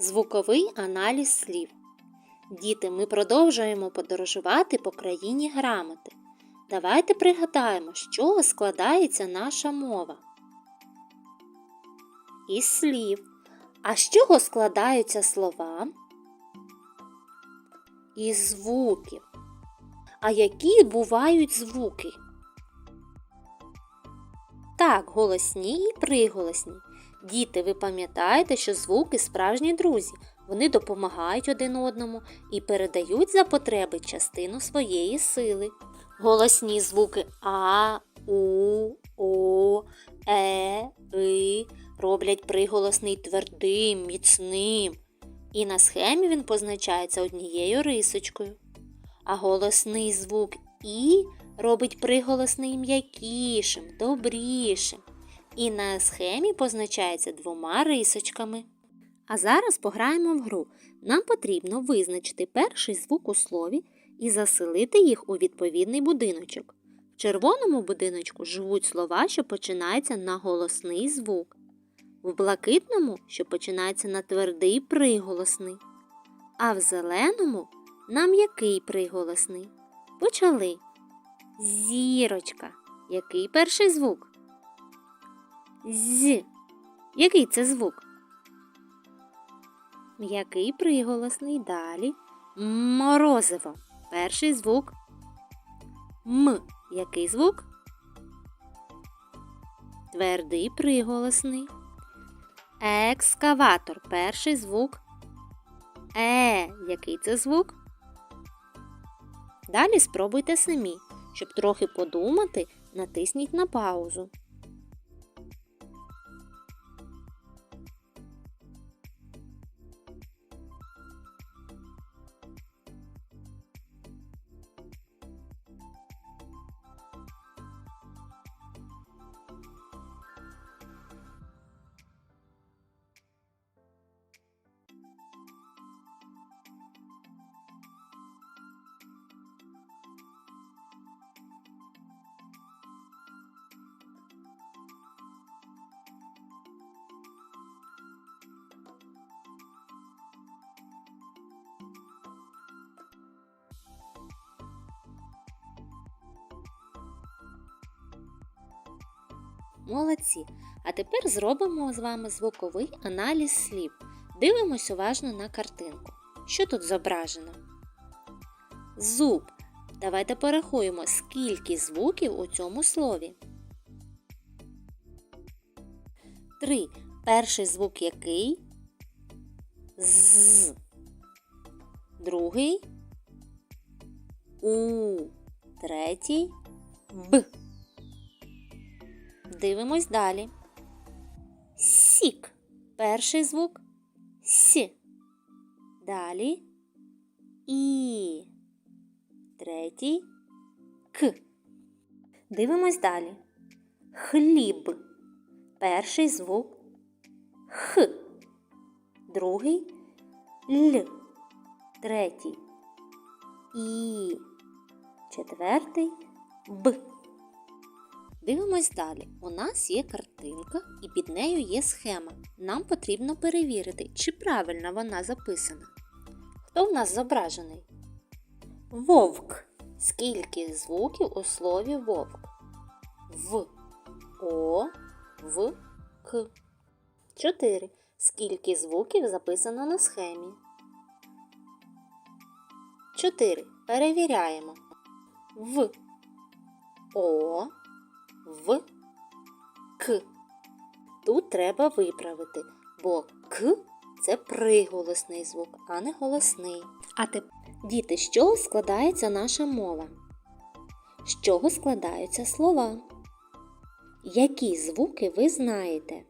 Звуковий аналіз слів. Діти, ми продовжуємо подорожувати по країні грамоти. Давайте пригадаємо, з чого складається наша мова. Із слів. А з чого складаються слова? Із звуків. А які бувають звуки? Так, голосні і приголосні. Діти, ви пам'ятаєте, що звуки справжні друзі. Вони допомагають один одному і передають за потреби частину своєї сили. Голосні звуки А, У, О, Е, И роблять приголосний твердим, міцним. І на схемі він позначається однією рисочкою. А голосний звук І робить приголосний м'якішим, добрішим. І на схемі позначається двома рисочками. А зараз пограємо в гру. Нам потрібно визначити перший звук у слові і заселити їх у відповідний будиночок. В червоному будиночку живуть слова, що починаються на голосний звук, в блакитному, що починається на твердий приголосний, а в зеленому на м'який приголосний. Почали. Зірочка. Який перший звук? З. Який це звук? М'який приголосний далі. Морозиво. Перший звук. М. Який звук? Твердий приголосний. Екскаватор. Перший звук. Е. Який це звук? Далі спробуйте самі. Щоб трохи подумати, натисніть на паузу. Молодці. А тепер зробимо з вами звуковий аналіз слів. Дивимось уважно на картинку. Що тут зображено? Зуб. Давайте порахуємо, скільки звуків у цьому слові. Три. Перший звук який? З. Другий. У. Третій. Б. Дивимось далі. Сік. Перший звук С. Далі І. Третій К. Дивимось далі. Хліб. Перший звук Х. Другий Л. Третій І. Четвертий Б. Дивимось далі. У нас є картинка і під нею є схема. Нам потрібно перевірити, чи правильно вона записана. Хто в нас зображений? Вовк. Скільки звуків у слові вовк? В. О. В. К. Чотири. Скільки звуків записано на схемі? Чотири. Перевіряємо. В. О в К. Тут треба виправити, бо К це приголосний звук, а не голосний. А тепер, діти, з чого складається наша мова? З чого складаються слова? Які звуки ви знаєте?